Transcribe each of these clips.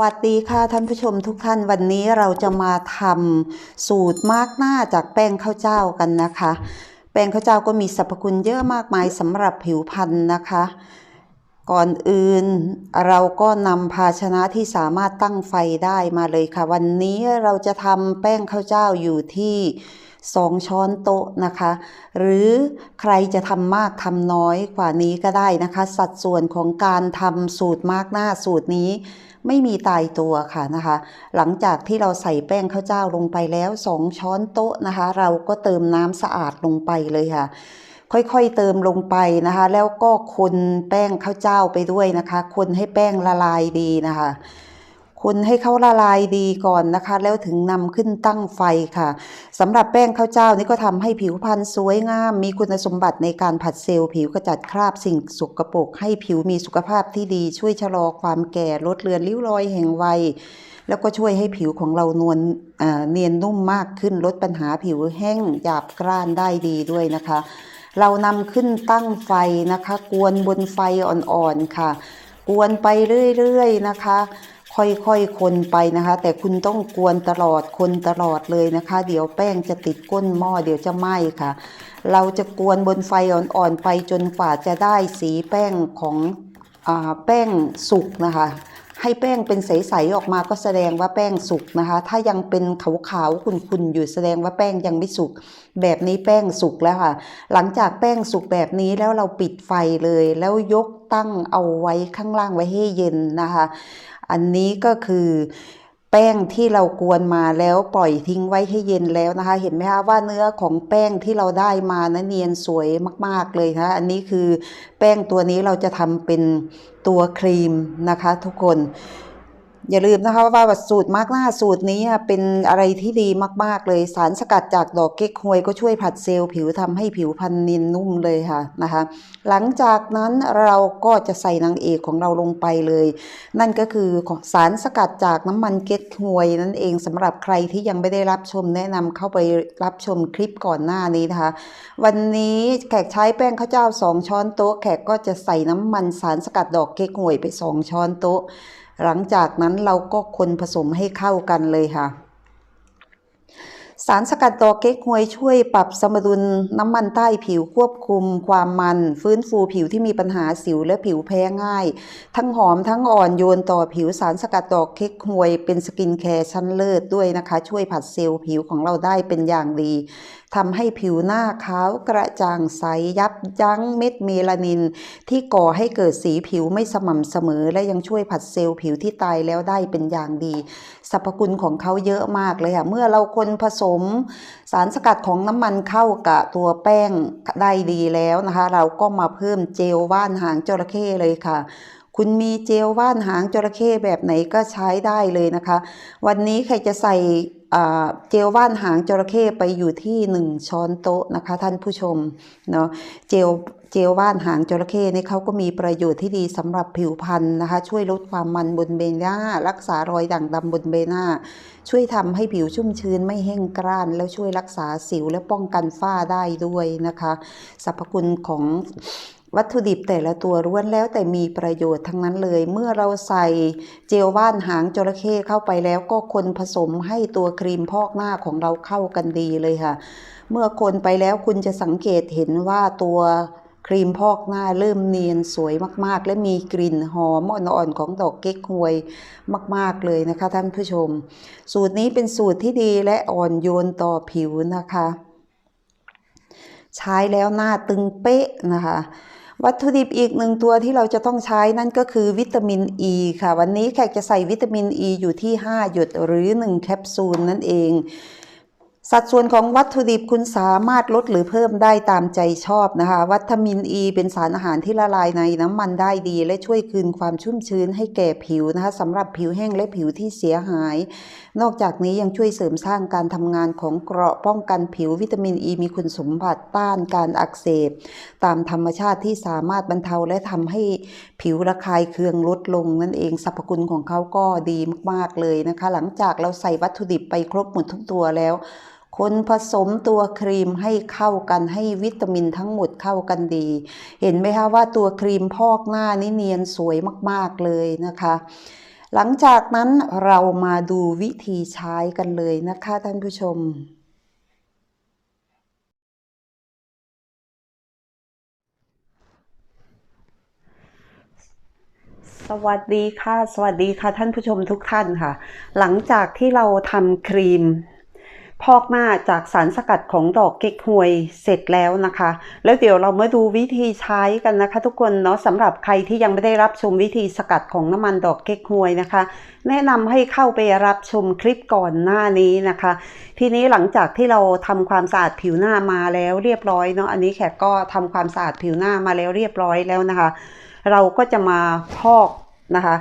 วัสดีค่ะท่านผู้ชมทุกท่านวันนี้เราจะมาทำสูตรมาร์กหน้าจากแป้งข้าวเจ้ากันนะคะ แป้งข้าวเจ้าก็มีสรรพคุณเยอะมากมายสำหรับผิวพรรณนะคะ ก่อนอื่นเราก็นำภาชนะที่สามารถตั้งไฟได้มาเลยค่ะ วันนี้เราจะทำแป้งข้าวเจ้าอยู่ที่2ช้อนโต๊ะนะคะ หรือใครจะทำมากทำน้อยกว่านี้ก็ได้นะคะ สัดส่วนของการทำสูตรมากหน้าสูตรนี้ ไม่มีตายตัวค่ะนะคะ หลังจากที่เราใส่แป้งข้าวเจ้าลงไปแล้ว2ช้อนโต๊ะนะคะ เราก็เติมน้ำสะอาดลงไปเลยค่ะ ค่อยๆเติมลงไปนะคะ แล้วก็คนแป้งข้าวเจ้าไปด้วยนะคะ คนให้แป้งละลายดีนะคะ คนให้เขาละลายดีก่อนนะคะ แล้วถึงนำขึ้นตั้งไฟค่ะสำหรับแป้งข้าวเจ้านี่ก็ทำให้ผิวพรรณสวยงาม มีคุณสมบัติในการผัดเซลล์ผิวกระจัดคราบสิ่งสกปรกให้ผิวมีสุขภาพที่ดี ช่วยชะลอความแก่ลดเลือนริ้วรอยแห่งวัยแล้วก็ช่วยให้ผิวของเรานวลเอ่อเนียนนุ่มมากขึ้นลดปัญหาผิวแห้งหยาบกร้านได้ดีด้วยนะคะ เรานำขึ้นตั้งไฟนะคะ กวนบนไฟอ่อนๆค่ะ กวนไปเรื่อยๆนะคะ ค่อยๆคนไปนะคะ แต่คุณต้องกวนตลอดคนตลอดเลยนะคะ เดี๋ยวแป้งจะติดก้นหม้อเดี๋ยวจะไหม้ค่ะ เราจะกวนบนไฟอ่อนๆไปจนกว่าจะได้สีแป้งของอาแป้งสุกนะคะ ให้แป้งเป็นใสๆออกมาก็แสดงว่าแป้งสุกนะคะ ถ้ายังเป็นขาวๆขุ่นๆอยู่แสดงว่าแป้งยังไม่สุกแบบนี้แป้งสุกแล้วค่ะ หลังจากแป้งสุกแบบนี้แล้วเราปิดไฟเลยแล้วยกตั้งเอาไว้ข้างล่างไว้ให้เย็นนะคะ อันนี้ก็คือแป้งที่เรากวนมาแล้วปล่อยทิ้งไว้ให้เย็นแล้วนะคะ เห็นไหมคะว่าเนื้อของแป้งที่เราได้มานะเนียนสวยมาก ๆเลยนะะอันนี้คือแป้งตัวนี้เราจะทำเป็นตัวครีมนะคะ ทุกคน อย่าลืมนะคะว่าสูตรมากหน้าสูตรนี้เป็นอะไรที่ดีมาก ๆ เลยสารสกัดจากดอกเก๊กฮวยก็ช่วยผัดเซลล์ผิวทำให้ผิวพรรณเนียนนุ่มเลยค่ะนะคะ หลังจากนั้นเราก็จะใส่นางเอกของเราลงไปเลย นั่นก็คือสารสกัดจากน้ำมันเก๊กฮวยนั่นเองสำหรับใครที่ยังไม่ได้รับชมแนะนำเข้าไปรับชมคลิปก่อนหน้านี้นะคะ วันนี้แขกใช้แป้งข้าวเจ้า 2 ช้อนโต๊ะ แขกก็จะใส่น้ำมันสารสกัดดอกเก๊กฮวยไป 2 ช้อนโต๊ะ หลังจากนั้นเราก็คนผสมให้เข้ากันเลยค่ะ สารสกัดดอกเก๊กฮวยช่วยปรับสมดุลน้ำมันใต้ผิวควบคุมความมัน ฟื้นฟูผิวที่มีปัญหาสิวและผิวแพ้ง่าย ทั้งหอมทั้งอ่อนโยนต่อผิวสารสกัดดอกเก๊กฮวยเป็นสกินแคร์ชั้นเลิศด้วยนะคะ ช่วยผัดเซลล์ผิวของเราได้เป็นอย่างดีทำให้ผิวหน้าขาวกระจ่างใสยับยั้งเม็ดเมลานิน ที่ก่อให้เกิดสีผิวไม่สม่ำเสมอ และยังช่วยผัดเซลล์ผิวที่ตายแล้วได้เป็นอย่างดีสรรพคุณของเขาเยอะมากเลยค่ะเมื่อเราคนผสมสารสกัดของน้ำมันเข้ากับตัวแป้งได้ดีแล้วนะคะ เราก็มาเพิ่มเจลว่านหางจระเข้เลยค่ะคุณมีเจลว่านหางจระเข้แบบไหนก็ใช้ได้เลยนะคะ วันนี้ใครจะใส่ เจลว่านหางจระเข้ไปอยู่ที่ 1 ช้อนโต๊ะนะคะ ท่านผู้ชมเนาะเจลเจลว่านหางจระเข้นี่เขาก็มีประโยชน์ที่ดีสำหรับผิวพรรณนะคะ ช่วยลดความมันบนใบหน้า รักษารอยด่างดำบนใบหน้า ช่วยทำให้ผิวชุ่มชื้นไม่แห้งกร้าน แล้วช่วยรักษาสิวและป้องกันฝ้าได้ด้วยนะคะสรรพคุณของ วัตถุดิบแต่ละตัวล้วนแล้วแต่มีประโยชน์ทั้งนั้นเลย เมื่อเราใส่เจลว่านหางจระเข้เข้าไปแล้วก็คนผสมให้ตัวครีมพอกหน้าของเราเข้ากันดีเลยค่ะ เมื่อคนไปแล้วคุณจะสังเกตเห็นว่าตัวครีมพอกหน้าเริ่มเนียนสวยมากๆ และมีกลิ่นหอมอ่อนๆของดอกเก๊กฮวยมากๆเลยนะคะ ท่านผู้ชม สูตรนี้เป็นสูตรที่ดีและอ่อนโยนต่อผิวนะคะ ใช้แล้วหน้าตึงเป๊ะนะคะ วัตถุดิบอีกหนึ่งตัวที่เราจะต้องใช้นั่นก็คือวิตามินอ e ีค่ะ วันนี้แขกจะใส่วิตามินอ e ีอยู่ที่ 5 หยดหรือ 1 แคปซูลนั่นเอง สัดส่วนของวัตถุดิบคุณสามารถลดหรือเพิ่มได้ตามใจชอบนะคะวิตามินอ e ีเป็นสารอาหารที่ละลายในน้ำมันได้ดี และช่วยคืนความชุ่มชื้นให้แก่ผิวนะคะสำหรับผิวแห้งและผิวที่เสียหาย นอกจากนี้ยังช่วยเสริมสร้างการทำงานของเกราะป้องกันผิววิตามินอ e ีมีคุณสมบัติต้านการอักเสบ ตามธรรมชาติที่สามารถบรรเทาและทำให้ผิวระคายเคืองลดลงนั่นเองสรรพคุณของเขาก็ดีมากๆเลยนะคะ หลังจากเราใส่วัตถุดิบไปครบหมดทุกตัวแล้ว คนผสมตัวครีมให้เข้ากันให้วิตามินทั้งหมดเข้ากันดี เห็นไหมคะว่าตัวครีมพอกหน้านี่เนียนสวยมากๆเลยนะคะ หลังจากนั้นเรามาดูวิธีใช้กันเลยนะคะท่านผู้ชมสวัสดีค่ะ สวัสดีค่ะท่านผู้ชมทุกท่านค่ะ หลังจากที่เราทำครีม พอกหน้าจากสารสกัดของดอกเก๊กฮวยเสร็จแล้วนะคะ แล้วเดี๋ยวเรามาดูวิธีใช้กันนะคะ ทุกคนเนาะสำหรับใครที่ยังไม่ได้รับชมวิธีสกัดของน้ำมันดอกเก๊กฮวยนะคะ แนะนำให้เข้าไปรับชมคลิปก่อนหน้านี้นะคะ ทีนี้หลังจากที่เราทำความสะอาดผิวหน้ามาแล้วเรียบร้อยเนาะอันนี้แขกก็ทำความสะอาดผิวหน้ามาแล้วเรียบร้อยแล้วนะคะ เราก็จะมาพอก นะคะ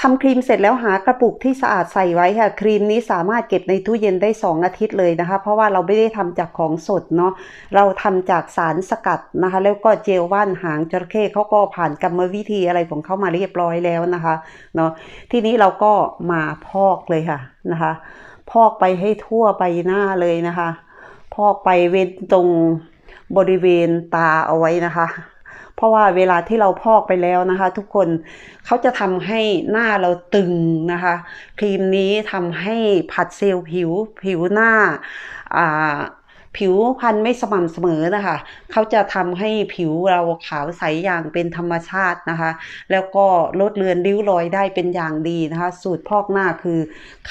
ทำครีมเสร็จแล้วหากระปุกที่สะอาดใส่ไว้ค่ะ ครีมนี้สามารถเก็บในตู้เย็นได้ 2 อาทิตย์เลยนะคะ เพราะว่าเราไม่ได้ทำจากของสดเนาะเราทำจากสารสกัดนะคะ แล้วก็เจลว่านหางจระเข้เขาก็ผ่านกรรมวิธีอะไรของเขามาเรียบร้อยแล้วนะคะเนาะทีนี้เราก็มาพอกเลยค่ะนะคะ พอกไปให้ทั่วใบหน้าเลยนะคะ พอกไปเว้นตรงบริเวณตาเอาไว้นะคะ เพราะว่าเวลาที่เราพอกไปแล้วนะคะ ทุกคนเขาจะทำให้หน้าเราตึงนะคะ ครีมนี้ทำให้ผัดเซลล์ผิวผิวหน้าอ่า ผิวพรรณไม่สม่ำเสมอนะคะ เขาจะทำให้ผิวเราขาวใสอย่างเป็นธรรมชาตินะคะ แล้วก็ลดเลือนริ้วรอยได้เป็นอย่างดีนะคะ สูตรพอกหน้าคือ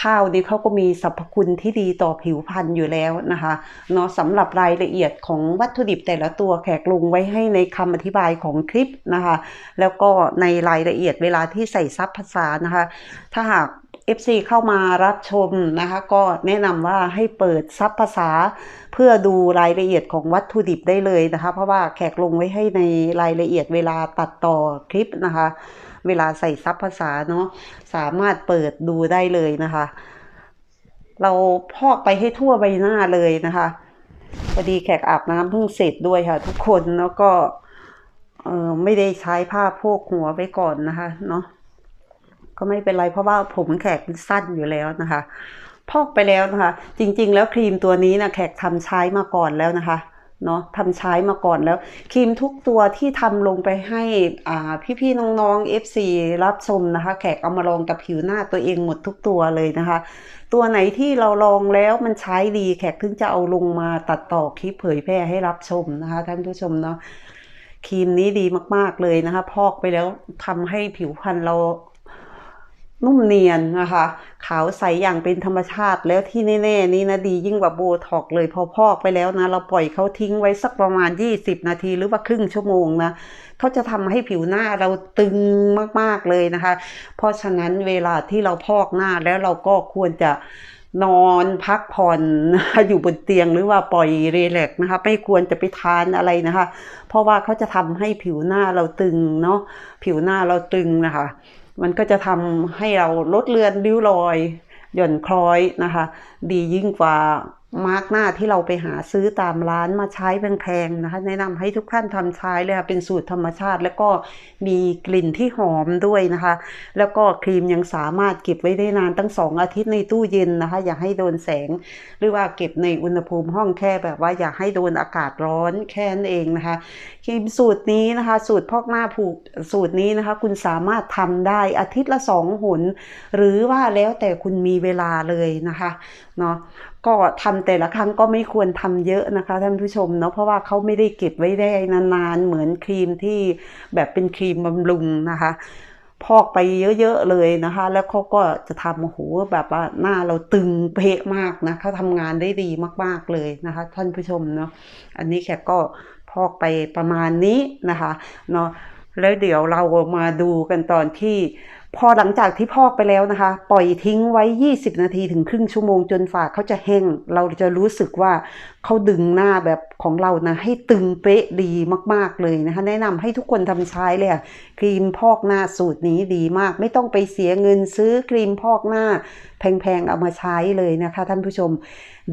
ข้าวนี้เขาก็มีสรรพคุณที่ดีต่อผิวพรรณอยู่แล้วนะคะเนาะสำหรับรายละเอียดของวัตถุดิบแต่ละตัวแขกลงไว้ให้ในคำอธิบายของคลิปนะคะ แล้วก็ในรายละเอียดเวลาที่ใส่ซับภาษานะคะ ถ้าหาก FC เข้ามารับชมนะคะ ก็แนะนำว่าให้เปิดซับภาษา เพื่อดูรายละเอียดของวัตถุดิบได้เลยนะคะ เพราะว่าแขกลงไว้ให้ในรายละเอียดเวลาตัดต่อคลิปนะคะ เวลาใส่ซับภาษาเนาะสามารถเปิดดูได้เลยนะคะ เราพอกไปให้ทั่วใบหน้าเลยนะคะพอดีแขกอาบน้ำเพิ่งเสร็จด้วยค่ะ ทุกคนแล้วก็ไม่ได้ใช้ผ้าโพกหัวไว้ก่อนนะคะเนาะ ก็ไม่เป็นไรเพราะว่าผมแขกมันสั้นอยู่แล้วนะคะ พอกไปแล้วนะคะ จริง ๆ แล้วครีมตัวนี้นะแขกทำใช้มาก่อนแล้วนะคะเนาะทำใช้มาก่อนแล้ว ครีมทุกตัวที่ทำลงไปให้อ่าพี่ๆน้องๆ FC รับชมนะคะ แขกเอามาลองกับผิวหน้าตัวเองหมดทุกตัวเลยนะคะ ตัวไหนที่เราลองแล้วมันใช้ดีแขกถึงจะเอาลงมาตัดต่อคลิปเผยแพร่ให้รับชมนะคะท่านผู้ชมเนาะครีมนี้ดีมากๆเลยนะคะ พอกไปแล้วทำให้ผิวพรรณเรา นุ่มเนียนนะคะ ขาวใสอย่างเป็นธรรมชาติแล้วที่แน่ๆนี่นะดียิ่งกว่าโบท็อกเลยพอพอกไปแล้วนะ เราปล่อยเขาทิ้งไว้สักประมาณ 20 นาทีหรือว่าครึ่งชั่วโมงนะเขาจะทำให้ผิวหน้าเราตึงมากๆเลยนะคะ เพราะฉะนั้นเวลาที่เราพอกหน้าแล้วเราก็ควรจะนอนพักผ่อนนะคะอยู่บนเตียงหรือว่าปล่อยรีแลกนะคะ ไม่ควรจะไปทานอะไรนะคะ เพราะว่าเขาจะทำให้ผิวหน้าเราตึงเนาะผิวหน้าเราตึงนะคะ มันก็จะทำให้เราลดเลือนริ้วรอย หย่อนคล้อยนะคะ ดียิ่งกว่า มาร์กหน้าที่เราไปหาซื้อตามร้านมาใช้แพงๆนะคะ แนะนำให้ทุกท่านทำใช้เลยค่ะ เป็นสูตรธรรมชาติ แล้วก็มีกลิ่นที่หอมด้วยนะคะ แล้วก็ครีมยังสามารถเก็บไว้ได้นานตั้งสองอาทิตย์ในตู้เย็นนะคะ อย่าให้โดนแสง หรือว่าเก็บในอุณหภูมิห้องแค่แบบว่าอย่าให้โดนอากาศร้อนแค่นั้นเองนะคะ ครีมสูตรนี้นะคะ สูตรพอกหน้าผูกสูตรนี้นะคะ คุณสามารถทำได้อาทิตย์ละสองหนหรือว่าแล้วแต่คุณมีเวลาเลยนะคะเนาะก็ทำแต่ละครั้งก็ไม่ควรทำเยอะนะคะท่านผู้ชมเนาะเพราะว่าเขาไม่ได้เก็บไว้ได้นานๆเหมือนครีมที่แบบเป็นครีมบำรุงนะคะ พอกไปเยอะๆเลยนะคะ แล้วเขาก็จะทำโอ้โหแบบว่าหน้าเราตึงเป๊ะมากนะเขาทำงานได้ดีมากๆเลยนะคะ ท่านผู้ชมเนาะอันนี้แขกก็พอกไปประมาณนี้นะคะเนาะแล้วเดี๋ยวเรามาดูกันตอนที่ พอหลังจากที่พอกไปแล้วนะคะ ปล่อยทิ้งไว้ 20 นาทีถึงครึ่งชั่วโมงจนฝาเขาจะแห้ง เราจะรู้สึกว่าเขาดึงหน้าแบบของเรานะ ให้ตึงเป๊ะดีมากๆเลยนะคะ แนะนำให้ทุกคนทำใช้เลยอะครีมพอกหน้าสูตรนี้ดีมาก ไม่ต้องไปเสียเงินซื้อครีมพอกหน้า แพงๆเอามาใช้เลยนะคะ ท่านผู้ชม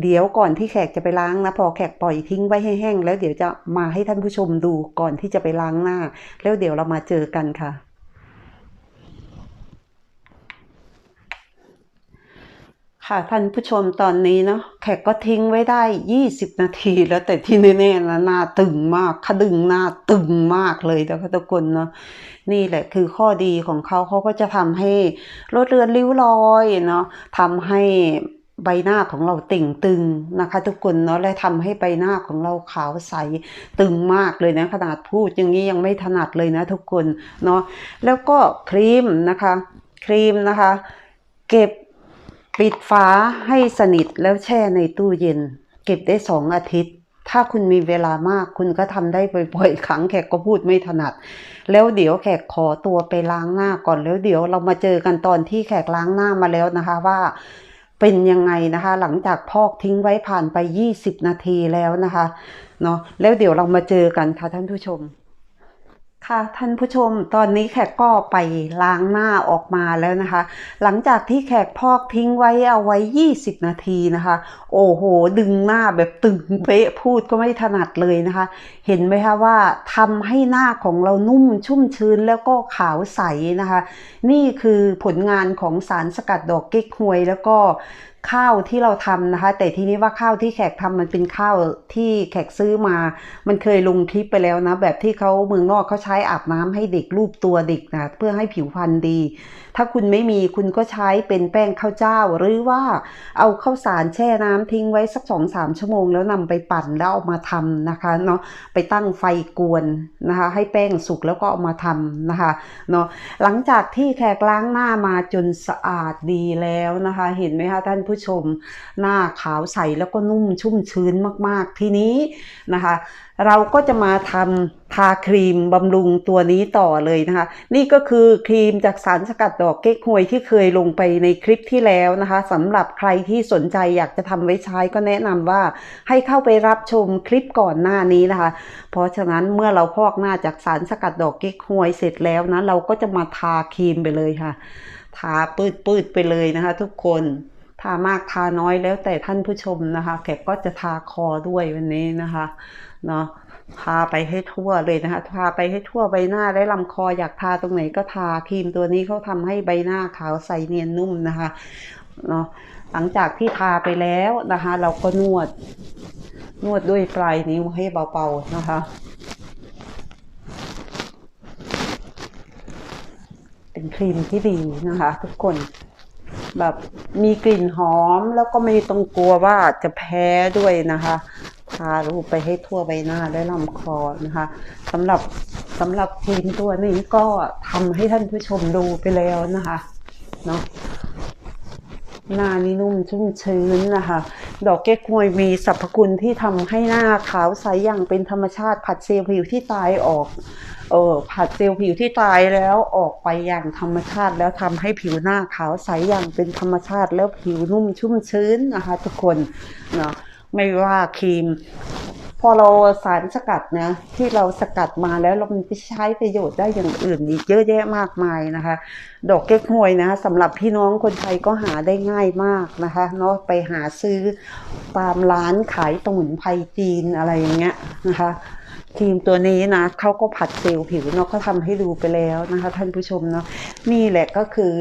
เดี๋ยวก่อนที่แขกจะไปล้างนะพอแขกปล่อยทิ้งไว้ให้แห้งแล้วเดี๋ยวจะมาให้ท่านผู้ชมดูก่อนที่จะไปล้างหน้า แล้วเดี๋ยวเรามาเจอกันค่ะ ค่ะท่านผู้ชมตอนนี้เนาะแขกก็ทิ้งไว้ได้ 20 นาทีแล้วแต่ที่แน่ๆนะหน้าตึงมากขดึงหน้าตึงมากเลยนะคะทุกคนเนาะนี่แหละคือข้อดีของเขาเขาก็จะทำให้ลดเลือนริ้วรอยเนาะทำให้ใบหน้าของเราเต่งตึงนะคะ ทุกคนเนาะและทำให้ใบหน้าของเราขาวใสตึงมากเลยนะขนาดพูดอย่างนี้ยังไม่ถนัดเลยนะทุกคนเนาะแล้วก็ครีมนะคะ ครีมนะคะ เก็บ ปิดฝาให้สนิทแล้วแช่ในตู้เย็น เก็บได้สองอาทิตย์ ถ้าคุณมีเวลามากคุณก็ทำได้บ่อยๆครั้งแขกก็พูดไม่ถนัด แล้วเดี๋ยวแขกขอตัวไปล้างหน้าก่อนแล้วเดี๋ยวเรามาเจอกันตอนที่แขกล้างหน้ามาแล้วนะคะว่าเป็นยังไงนะคะ หลังจากพอกทิ้งไว้ผ่านไป 20 นาทีแล้วนะคะเนาะแล้วเดี๋ยวเรามาเจอกันค่ะท่านผู้ชม ค่ะท่านผู้ชมตอนนี้แขกก็ไปล้างหน้าออกมาแล้วนะคะ หลังจากที่แขกพอกทิ้งไว้เอาไว้ 20 นาทีนะคะ โอ้โห ดึงหน้าแบบตึงเป๊ะพูดก็ไม่ถนัดเลยนะคะ เห็นไหมคะว่าทำให้หน้าของเรานุ่มชุ่มชื้นแล้วก็ขาวใสนะคะ นี่คือผลงานของสารสกัดดอกเก๊กฮวยแล้วก็ ข้าวที่เราทำนะคะ แต่ทีนี้ว่าข้าวที่แขกทำมันเป็นข้าวที่แขกซื้อมา มันเคยลงคลิปไปแล้วนะ แบบที่เขาเมืองนอกเขาใช้อาบน้ำให้เด็กรูปตัวเด็กนะเพื่อให้ผิวพรรณดี ถ้าคุณไม่มีคุณก็ใช้เป็นแป้งข้าวเจ้า หรือว่าเอาข้าวสารแช่น้ำทิ้งไว้สักสองสามชั่วโมง แล้วนำไปปั่นแล้วเอามาทำนะคะเนาะไปตั้งไฟกวนนะคะ ให้แป้งสุกแล้วก็เอามาทำนะคะเนาะหลังจากที่แขกล้างหน้ามาจนสะอาดดีแล้วนะคะ เห็นไหมคะท่านผู้ชม หน้าขาวใสแล้วก็นุ่มชุ่มชื้นมากๆ ทีนี้นะคะ เราก็จะมาทำทาครีมบำรุงตัวนี้ต่อเลยนะคะ นี่ก็คือครีมจากสารสกัดดอกเก๊กฮวยที่เคยลงไปในคลิปที่แล้วนะคะสำหรับใครที่สนใจอยากจะทำไว้ใช้ก็แนะนำว่าให้เข้าไปรับชมคลิปก่อนหน้านี้นะคะ เพราะฉะนั้นเมื่อเราพอกหน้าจากสารสกัดดอกเก๊กฮวยเสร็จแล้วนะเราก็จะมาทาครีมไปเลยค่ะ ทาปืดๆไปเลยนะคะทุกคน ทามากทาน้อยแล้วแต่ท่านผู้ชมนะคะ แขกก็จะทาคอด้วยวันนี้นะคะเนาะทาไปให้ทั่วเลยนะคะทาไปให้ทั่วใบหน้าและลำคออยากทาตรงไหนก็ทาครีมตัวนี้เขาทำให้ใบหน้าขาวใสเนียนนุ่มนะคะเนาะหลังจากที่ทาไปแล้วนะคะ เราก็นวด นวดด้วยปลายนิ้วให้เบาๆนะคะ เป็นครีมที่ดีนะคะ ทุกคน แบบมีกลิ่นหอมแล้วก็ไม่ต้องกลัวว่าจะแพ้ด้วยนะคะทารูปไปให้ทั่วใบหน้าและลำคอนะคะสำหรับสำหรับครีมตัวนี้ก็ทำให้ท่านผู้ชมดูไปแล้วนะคะเนาะหน้านี่นุ่มชุ่มชื้นนะคะ ดอกเก๊กฮวยมีสรรพคุณที่ทำให้หน้าขาวใสอย่างเป็นธรรมชาติผัดเซลล์ผิวที่ตายออกเออผัดเซลล์ผิวที่ตายแล้วออกไปอย่างธรรมชาติ แล้วทำให้ผิวหน้าขาวใสอย่างเป็นธรรมชาติแล้วผิวนุ่มชุ่มชื้นนะคะ ทุกคนเนาะไม่ว่าครีม อเราสารสกัดนะที่เราสกัดมาแล้วเราไปใช้ประโยชน์ได้อย่างอื่นอีกเยอะแยะมากมายนะคะ ดอกเก๊กฮวยนะสำหรับพี่น้องคนไทยก็หาได้ง่ายมากนะคะเนาะไปหาซื้อตามร้านขายสมุนไพรจีนอะไรอย่างเงี้ยนะคะครีมตัวนี้นะเขาก็ผัดเซลล์ผิวเนาะเขาทำให้ดูไปแล้วนะคะ ท่านผู้ชมเนาะนี่แหละก็คือ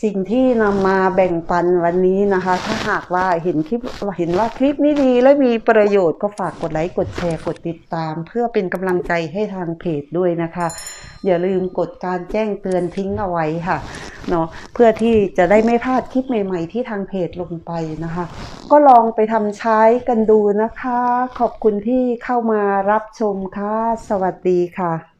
สิ่งที่นำมาแบ่งปันวันนี้นะคะ ถ้าหากว่าเห็นคลิปเห็นว่าคลิปนี้ดีและมีประโยชน์ก็ฝากกดไลค์กดแชร์กดติดตาม เพื่อเป็นกำลังใจให้ทางเพจด้วยนะคะ อย่าลืมกดการแจ้งเตือนทิ้งเอาไว้ค่ะเนาะเพื่อที่จะได้ไม่พลาดคลิปใหม่ ๆ ที่ทางเพจลงไปนะคะ ก็ลองไปทำใช้กันดูนะคะ ขอบคุณที่เข้ามารับชมค่ะ สวัสดีค่ะ